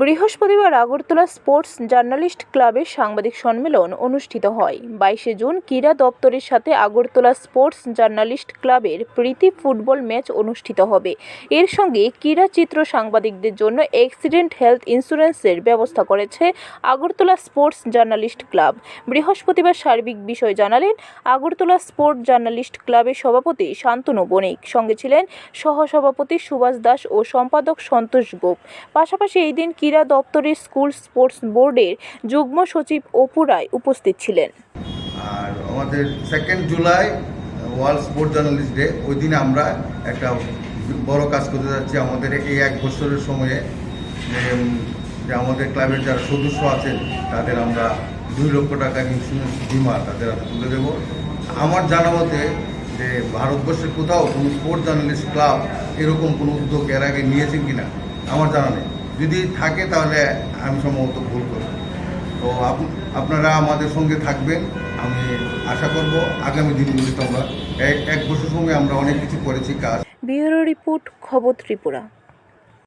বৃহস্পতিবার Agartala sports journalist ক্লাবের সাংবাদিক সম্মেলন অনুষ্ঠিত হয়। বাইশে জুন ক্রীড়া দপ্তরের সাথে আগরতলা স্পোর্টস জার্নালিস্ট ক্লাবের প্রীতি ফুটবল ম্যাচ অনুষ্ঠিত হবে। এর সঙ্গে ক্রীড়া চিত্র সাংবাদিকদের জন্য অ্যাক্সিডেন্ট হেলথ ইন্স্যুরেন্সের ব্যবস্থা করেছে আগরতলা স্পোর্টস জার্নালিস্ট ক্লাব। বৃহস্পতিবার সার্বিক বিষয় জানালেন, আগরতলা স্পোর্ট জার্নালিস্ট ক্লাবের সভাপতি শান্তনু বণিক, সঙ্গে ছিলেন সহসভাপতি সুভাষ দাস ও সম্পাদক সন্তোষ গোপ। পাশাপাশি এই দিন ক্রীড়া দপ্তরের স্কুল স্পোর্টস বোর্ডের যুগ্ম সচিব অপু রায় উপস্থিত ছিলেন। আর আমাদের second July world sport journalist day ওই দিনে আমরা একটা বড় কাজ করতে যাচ্ছি। আমাদের এই এক বছরের সময়ে যে, আমাদের ক্লাবের যারা সদস্য আছেন তাদের আমরা দুই লক্ষ টাকার ইন্স্যুরেন্স বিমা তাদের হাতে তুলে দেবো। আমার জানা মতে যে ভারতবর্ষের কোথাও কোনো স্পোর্ট জার্নালিস্ট ক্লাব এরকম কোনো উদ্যোগ এর আগে নিয়েছেন কিনা আমার জানা নেই। যদি থাকে তাহলে আমি সম্ভবত ভুল করব। তো আপ- আপনারা আমাদের সঙ্গে থাকবেন, আমি আশা করব আগামী দিনগুলিতে আমরা এক বছর সঙ্গে আমরা অনেক কিছু করেছি কাজ। ব্যুরো রিপোর্ট খবর ত্রিপুরা।